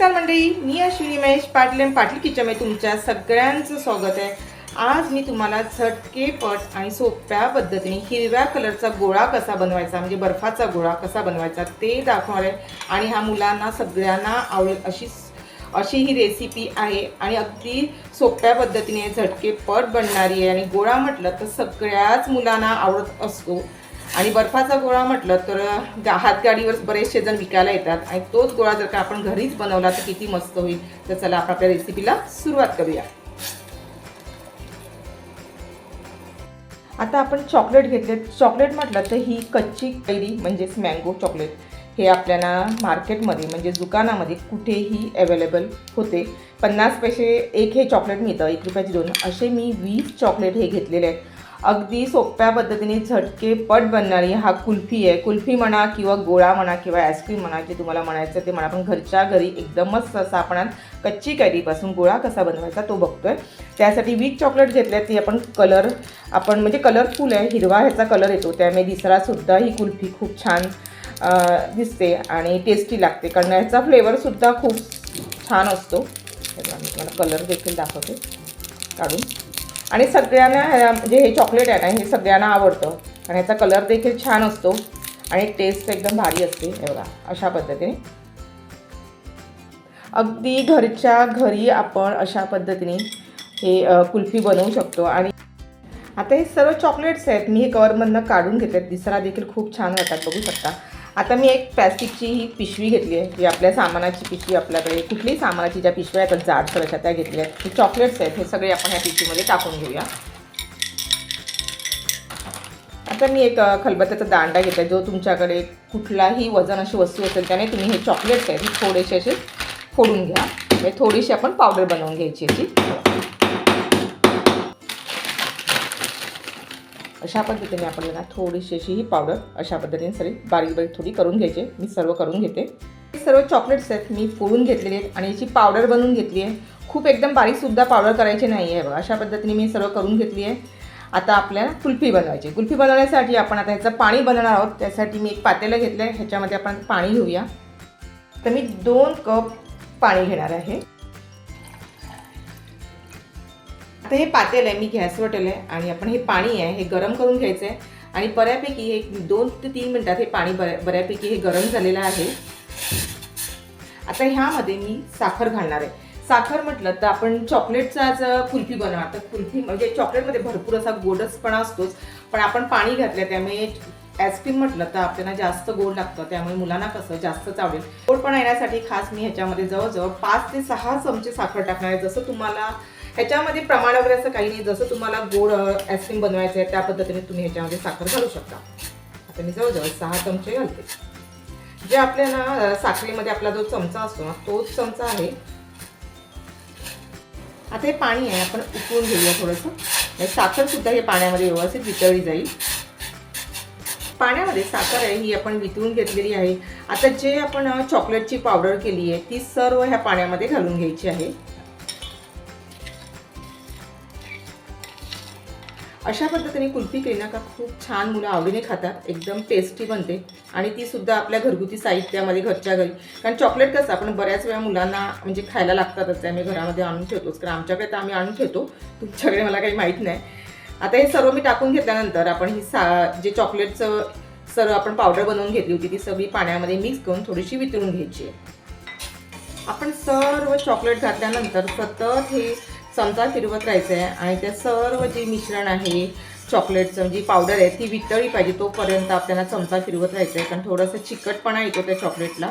नमस्कार मंडळी मी अश्विनी महेश पाटील आणि पाटील किचनमध्ये तुमच्या सगळ्यांचं स्वागत आहे. आज मी तुम्हाला झटकेपट आणि सोप्या पद्धतीने हिरव्या कलरचा गोळा कसा बनवायचा म्हणजे बर्फाचा गोळा कसा बनवायचा ते दाखवणार आहे. आणि हा मुलांना सगळ्यांना आवडेल अशी अशी ही रेसिपी आहे. आणि अगदी सोप्या पद्धतीने झटकेपट बनणारी आहे. आणि गोळा म्हटलं तर सगळ्याच मुलांना आवडत असतो. आणि बर्फाचा गोळा म्हटलं तर गा हातगाडीवर बरेचसे जण विकायला येतात आणि तोच गोळा जर का आपण घरीच बनवला तर किती मस्त होईल. तर चला आपण आपल्या रेसिपीला सुरुवात करूया. आता आपण चॉकलेट घेतले. चॉकलेट म्हटलं तर ही कच्ची कैरी म्हणजेच मँगो चॉकलेट हे आपल्याला मार्केटमध्ये म्हणजे दुकानामध्ये कुठेही अवेलेबल होते. पन्नास पैसे एक हे चॉकलेट मिळतं एक रुपयाची दोन. असे मी वीस चॉकलेट हे घेतलेले आहेत. अगदी सोप्या पद्धतीने झटके पट बनणारी हा कुल्फी आहे. कुल्फी म्हणा किंवा गोळा म्हणा किंवा आईस्क्रीम म्हणा जे तुम्हाला म्हणायचं ते म्हणा. पण घरच्या घरी एकदमच मस्त असा आपण कच्ची कैरीपासून गोळा कसा बनवायचा तो बघतोय. त्यासाठी वीक चॉकलेट घेतल्या ती आपण कलर आपण म्हणजे कलरफुल आहे. हिरवा ह्याचा कलर येतो. त्यामुळे दिसरासुद्धा ही कुल्फी खूप छान दिसते आणि टेस्टी लागते. कारण ह्याचा फ्लेवरसुद्धा खूप छान असतो. हे मी तुम्हाला कलर देखील दाखवते. काढून. आणि सगळ्यांना ह्या- म्हणजे हे चॉकलेट आहे ना हे सगळ्यांना आवडतं. आणि याचा कलर देखील छान असतो. आणि टेस्ट एकदम भारी असते हे बघा अशा पद्धतीने. अगदी घरच्या घरी आपण अशा पद्धतीने हे कुल्फी बनवू शकतो. आणि आता हे सर्व चॉकलेट्स आहेत मी हे कवरमधनं काढून घेतलेत. दिसरा देखील खूप छान वाटतात बघू शकता. आता मी एक प्लॅस्टिकची ही पिशवी घेतली आहे जी आपल्या सामानाची पिशवी आपल्याकडे कुठलीही सामानाची ज्या पिशव्या आहेत जाड सरशा त्या घेतल्या आहेत. हे चॉकलेट्स आहेत हे सगळे आपण ह्या पिशवीमध्ये टाकून घेऊया. आता मी एक खलबत्याचा खलबत्त्याचा दांडा घेतला जो तुमच्याकडे कुठलाही वजन अशी वस्तू असेल त्याने तुम्ही हे चॉकलेट्स आहेत थोडेसे असे फोडून घ्या. म्हणजे थोडीशी आपण पावडर बनवून घ्यायची याची. अशा पद्धतीने आपल्याला थोडीशी अशी ही पावडर अशा पद्धतीने सरी बारीक बारीक थोडी करून घ्यायची. मी सर्व करून घेते. हे सर्व चॉकलेट्स आहेत मी फोडून घेतलेले आहेत आणि याची पावडर बनवून घेतली आहे. खूप एकदम बारीकसुद्धा पावडर करायची नाही आहे बघा. अशा पद्धतीने मी सर्व करून घेतली आहे. आता आपल्याला कुल्फी बनवायची. कुल्फी बनवण्यासाठी आपण आता ह्याचं पाणी बनवणार आहोत. त्यासाठी मी एक पातेलं घेतलं आहे ह्याच्यामध्ये आपण पाणी घेऊया. तर मी दोन कप पाणी घेणार आहे. आता हे पातेल आहे मी गॅसवर ठेवलं आहे आणि आपण हे पाणी आहे हे गरम करून घ्यायचं आहे आणि बऱ्यापैकी एक दोन ते तीन मिनटात हे पाणी बऱ्या बऱ्यापैकी हे गरम झालेलं आहे. आता ह्यामध्ये मी साखर घालणार आहे. साखर म्हटलं तर आपण चॉकलेटचा कुल्फी बनवणार. तर कुल्फी म्हणजे चॉकलेटमध्ये भरपूर असा गोडसपणा असतोच. पण आपण पाणी घातलं त्यामुळे आईस्क्रीम म्हटलं तर आपल्याला जास्त गोड लागतं. त्यामुळे मुलांना कसं जास्तच आवडेल. गोडपणा येण्यासाठी खास मी ह्याच्यामध्ये जवळजवळ पाच ते सहा चमचे साखर टाकणार आहे. जसं तुम्हाला ह्याच्यामध्ये प्रमाण वगैरे असं काही नाही. जसं तुम्हाला गोड आईस्क्रीम बनवायचं आहे त्या पद्धतीने तुम्ही ह्याच्यामध्ये साखर घालू शकता. आता मी जवळजवळ सहा चमचे घालते. जे आपल्याला ना साखरेमध्ये आपला जो चमचा असतो ना तोच चमचा आहे. आता हे पाणी आहे आपण उकळून घेऊया थोडंसं. म्हणजे साखरसुद्धा हे पाण्यामध्ये व्यवस्थित वितळली जाईल. पाण्यामध्ये साखर आहे ही आपण वितळून घेतलेली आहे. आता जे आपण चॉकलेटची पावडर केली आहे ती सर्व ह्या पाण्यामध्ये घालून घ्यायची आहे. अशा पद्धतीने कुल्फी केली ना का खूप छान मुलं आवडीने खातात एकदम टेस्टी बनते आणि ती सुद्धा आपल्या घरगुती साहित्यामध्ये घरच्या घरी. कारण चॉकलेट कसं आपण बऱ्याच वेळा मुलांना म्हणजे खायला लागतातच आम्ही घरामध्ये आणून ठेवतोच. कारण आमच्याकडे तर आम्ही आणून ठेवतो. तुमच्याकडे मला काही माहीत नाही. आता हे सर्व मी टाकून घेतल्यानंतर आपण ही सा जे चॉकलेटचं सर्व आपण पावडर बनवून घेतली होती ती सगळी पाण्यामध्ये मिक्स करून थोडीशी वितळून घ्यायची आहे. आपण सर्व चॉकलेट घातल्यानंतर सतत हे चमचा फिरवत राहायचं आहे आणि त्या सर्व जे मिश्रण आहे चॉकलेटचं जी पावडर आहे ती वितळली पाहिजे तोपर्यंत आपल्याला चमचा फिरवत राहायचं आहे कारण थोडासा चिकटपणा येतो त्या चॉकलेटला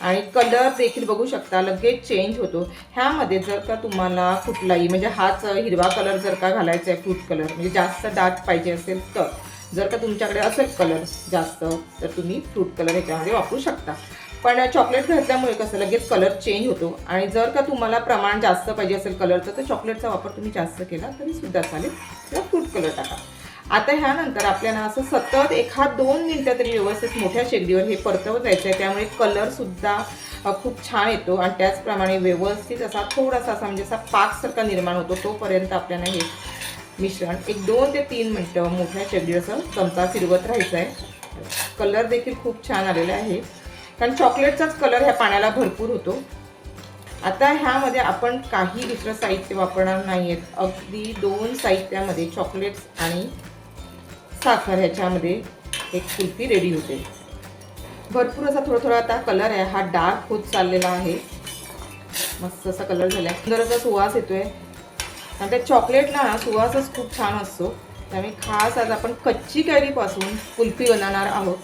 आणि कलर देखील बघू शकता लगेच चेंज होतो. ह्यामध्ये जर का तुम्हाला कुठलाही म्हणजे हाच हिरवा कलर जर का घालायचा आहे फ्रूट कलर म्हणजे जास्त डार्क पाहिजे असेल तर. जर का तुमच्याकडे असेल कलर जास्त तर तुम्ही फ्रूट कलर ह्याच्यामध्ये वापरू शकता. पण चॉकलेट घातल्यामुळे कसं लगेच कलर चेंज होतो. आणि जर का तुम्हाला प्रमाण जास्त पाहिजे असेल कलरचं तर चॉकलेटचा वापर तुम्ही जास्त केला तरी सुद्धा चालेल. किंवा फ्रूट कलर टाका. आता ह्यानंतर आपल्याला असं सतत एखाद दोन मिनटं तरी व्यवस्थित मोठ्या शेगडीवर हे परतवत जायचं आहे त्यामुळे कलरसुद्धा खूप छान येतो. आणि त्याचप्रमाणे व्यवस्थित असा थोडासा असा म्हणजे असा पाकसारखा निर्माण होतो. तोपर्यंत आपल्याला हे मिश्रण एक दोन ते तीन मिनटं मोठ्या शेगडीवर असं चमचा फिरवत राहायचं आहे कलर देखील खूप छान आलेला आहे. कारण चॉकलेटचाच कलर ह्या पाण्याला भरपूर होतो. आता ह्यामध्ये आपण काही दुसरं साहित्य वापरणार नाही आहेत अगदी दोन साहित्यामध्ये चॉकलेट्स आणि साखर ह्याच्यामध्ये एक कुल्फी रेडी होते. भरपूर असा थोडा थोडा आता कलर आहे. हा डार्क होत चाललेला आहे. मस्त असा कलर झाला आहे सुंदर असा सुवास आहे आणि त्या चॉकलेटला ना सुवासच खूप छान असतो. त्यामुळे खास आज आपण कच्ची कैरीपासून कुल्फी बनवणार आहोत.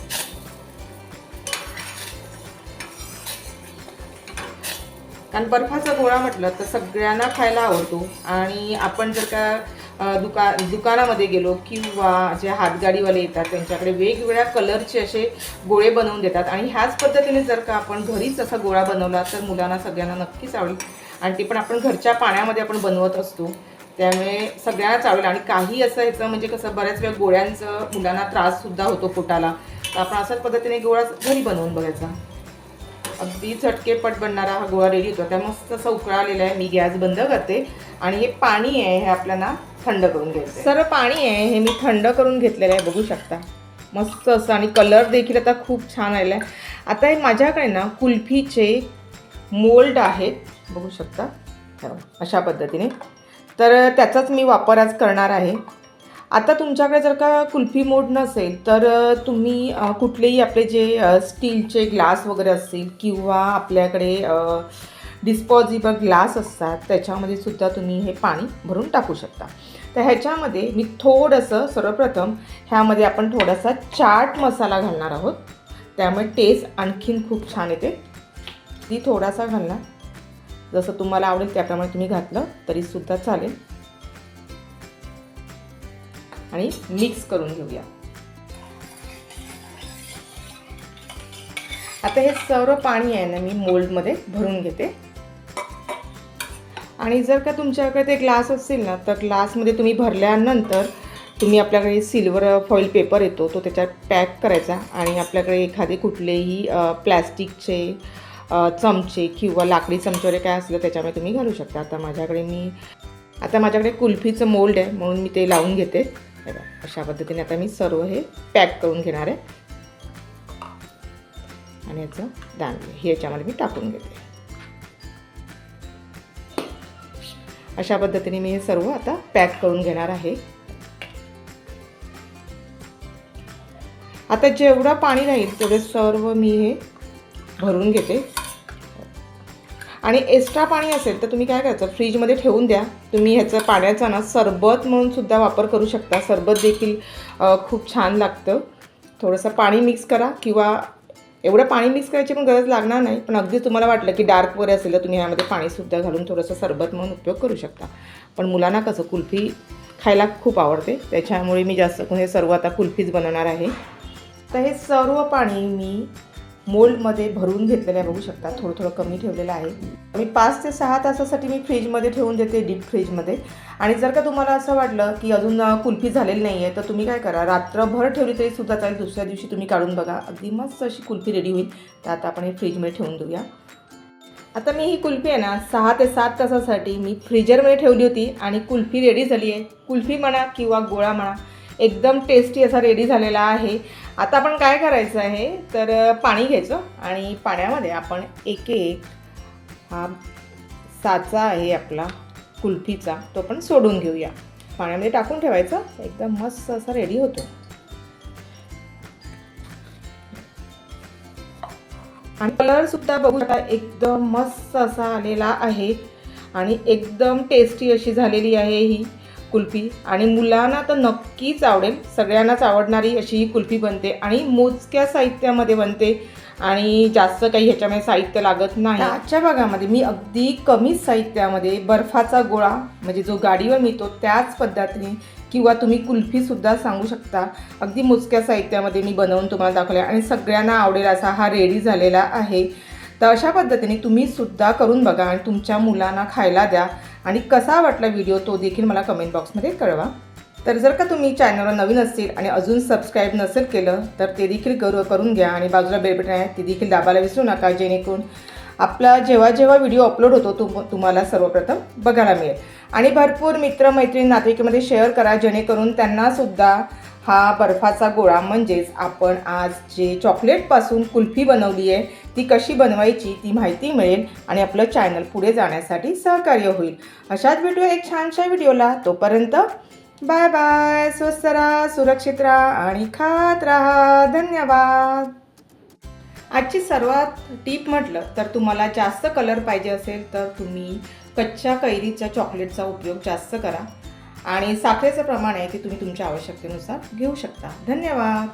कारण बर्फाचा गोळा म्हटलं तर सगळ्यांना खायला आवडतो. आणि आपण जर का दुका दुकानामध्ये गेलो किंवा जे हातगाडीवाले येतात त्यांच्याकडे वेगवेगळ्या कलरचे असे गोळे बनवून देतात. आणि ह्याच पद्धतीने जर का आपण घरीच असा गोळा बनवला तर मुलांना सगळ्यांना नक्कीच आवडेल. आणि ते पण आपण घरच्या पाण्यामध्ये आपण बनवत असतो. त्यामुळे सगळ्यांनाच आवडेल. आणि काही असं ह्याचं म्हणजे कसं बऱ्याच वेळा गोळ्यांचं मुलांना त्राससुद्धा होतो पोटाला. तर आपण अशाच पद्धतीने गोळा घरी बनवून बघायचा. अगदी झटकेपट बनणारा हा गोळा रेडी होतो. त्या मस्त असा उकळा आलेला आहे. मी गॅस बंद करते. आणि हे पाणी आहे हे आपल्याला थंड करून घ्यायचं सर्व पाणी आहे हे मी थंड करून घेतलेलं आहे. बघू शकता. मस्त असं. आणि कलर देखील आता खूप छान आलेला आहे. आता हे माझ्याकडे ना कुल्फीचे मोल्ड आहेत. बघू शकता. अशा पद्धतीने. तर त्याचाच मी वापर आज करणार आहे. आता तुमच्याकडे जर का कुल्फी मोड नसेल तर तुम्ही कुठलेही आपले जे स्टीलचे ग्लास वगैरे असतील किंवा आपल्याकडे डिस्पॉझिबल ग्लास असतात त्याच्यामध्ये सुद्धा तुम्ही हे पाणी भरून टाकू शकता. तर ह्याच्यामध्ये मी थोडंसं सर्वप्रथम ह्यामध्ये आपण थोडासा चाट मसाला घालणार आहोत. त्यामुळे टेस्ट आणखीन खूप छान येते. ती थोडासा घालणार. जसं तुम्हाला आवडेल त्याप्रमाणे तुम्ही घातलं तरीसुद्धा चालेल. आणि मिक्स करून घेऊया. आता हे सर्व पाणी आहे ना मी मोल्डमध्ये भरून घेते. आणि जर का तुमच्याकडे ते ग्लास असतील ना तर ग्लासमध्ये तुम्ही भरल्यानंतर तुम्ही आपल्याकडे सिल्वर फॉईल पेपर येतो तो त्याच्यात पॅक करायचा. आणि आपल्याकडे एखादे कुठलेही प्लॅस्टिकचे चमचे किंवा लाकडी चमचे वगैरे काय असलं त्याच्यामध्ये तुम्ही घालू शकता. आता माझ्याकडे मी आता माझ्याकडे कुल्फीचं मोल्ड आहे म्हणून मी ते लावून घेते. हे बघा, अशा पद्धतीने आता मी सर्व हे पॅक करून घेणार आहे. आणि याचं दान हे याच्यामध्ये मी टाकून घेते. अशा पद्धतीने मी हे सर्व आता पॅक करून घेणार आहे. आता जेवढं पाणी राहील तेवढे सर्व मी हे भरून घेते. आणि एक्स्ट्रा पाणी असेल तर तुम्ही काय करायचं? फ्रीजमध्ये ठेवून द्या. तुम्ही ह्याचं पाण्याचा ना सरबत म्हणून सुद्धा वापर करू शकता. सरबत देखील खूप छान लागतं. थोडंसं पाणी मिक्स करा किंवा एवढं पाणी मिक्स करायची पण गरज लागणार नाही. पण अगदी तुम्हाला वाटलं की डार्क वगैरे असेल तर तुम्ही ह्यामध्ये पाणीसुद्धा घालून थोडंसं सरबत म्हणून उपयोग करू शकता. पण मुलांना कसं कुल्फी खायला खूप आवडते. त्याच्यामुळे मी जास्त हे सर्व आता कुल्फीच बनवणार आहे. तर हे सर्व पाणी मी मोल्डमध्ये भरून घेतलेलं आहे बघू शकता. थोडं थोडं कमी ठेवलेलं आहे. मी पाच ते सहा तासासाठी मी फ्रीजमध्ये ठेवून देते डीप फ्रीजमध्ये. आणि जर का तुम्हाला असं वाटलं की अजून कुल्फी झालेली नाही आहे तर तुम्ही काय करा? रात्रभर ठेवली तरी सुद्धा चालेल. दुसऱ्या दिवशी तुम्ही काढून बघा. अगदी मस्त अशी कुल्फी रेडी होईल. तर आता आपण हे फ्रीजमध्ये ठेवून देऊया. आता मी ही कुल्फी आहे ना सहा ते सात तासासाठी मी फ्रीजरमध्ये ठेवली होती आणि कुल्फी रेडी झाली आहे. कुल्फी म्हणा किंवा गोळा म्हणा एकदम टेस्टी असा रेडी झालेला आहे. आता आपण काय करायचं आहे? तर पाणी घ्यायचं आणि पाण्यामध्ये आपण एक एक हा साचा आहे आपला कुल्फीचा तो पण सोडून घेऊया. पाण्यामध्ये टाकून ठेवायचं. एकदम मस्त असा रेडी होतो. आणि कलरसुद्धा बघू शकता. एकदम मस्त असा आलेला आहे. आणि एकदम टेस्टी अशी झालेली आहे ही. कुल्फी. आणि मुलांना तर नक्कीच आवडेल. सगळ्यांनाच आवडणारी अशी ही कुल्फी बनते आणि मोजक्या साहित्यामध्ये बनते. आणि जास्त काही ह्याच्यामध्ये साहित्य लागत नाही. आजच्या भागामध्ये मी अगदी कमी साहित्यामध्ये बर्फाचा गोळा म्हणजे जो गाडीवर मिळतो त्याच पद्धतीने किंवा तुम्ही कुल्फीसुद्धा सांगू शकता. अगदी मोजक्या साहित्यामध्ये मी बनवून तुम्हाला दाखवले आणि सगळ्यांना आवडेल असा हा रेडी झालेला आहे. तर अशा पद्धतीने तुम्ही सुद्धा करून बघा आणि तुमच्या मुलांना खायला द्या. आणि कसा वाटला व्हिडिओ तो देखील मला कमेंट बॉक्समध्ये कळवा. तर जर का तुम्ही चॅनलवर नवीन असतील आणि अजून सबस्क्राईब नसेल केलं तर ते देखील गर्व करून घ्या आणि बाजूला बेलबटन आहे ते देखील दाबायला विसरू नका जेणेकरून आपला जेव्हा जेव्हा व्हिडिओ अपलोड होतो तुम तुम्हाला सर्वप्रथम बघायला मिळेल. आणि भरपूर मित्रमैत्रीण मैत्रीण शेअर करा जेणेकरून त्यांनासुद्धा हा बर्फाचा गोळा म्हणजेच आपण आज जे चॉकलेटपासून कुल्फी बनवली आहे ती कशी बनवायची ती माहिती मिळेल आणि आपलं चॅनल पुढे जाण्यासाठी सहकार्य होईल. अशाच व्हिडिओ एक छानशा व्हिडिओला तोपर्यंत बाय बाय स्वस्त राहा सुरक्षित राहा आणि खात राहा. धन्यवाद. आजची सर्वात टीप म्हटलं तर तुम्हाला जास्त कलर पाहिजे असेल तर तुम्ही कच्च्या कैरीच्या चॉकलेटचा उपयोग जास्त करा. आणि साखरेचं प्रमाण आहे ते तुम्ही तुमच्या आवश्यकतेनुसार घेऊ शकता. धन्यवाद.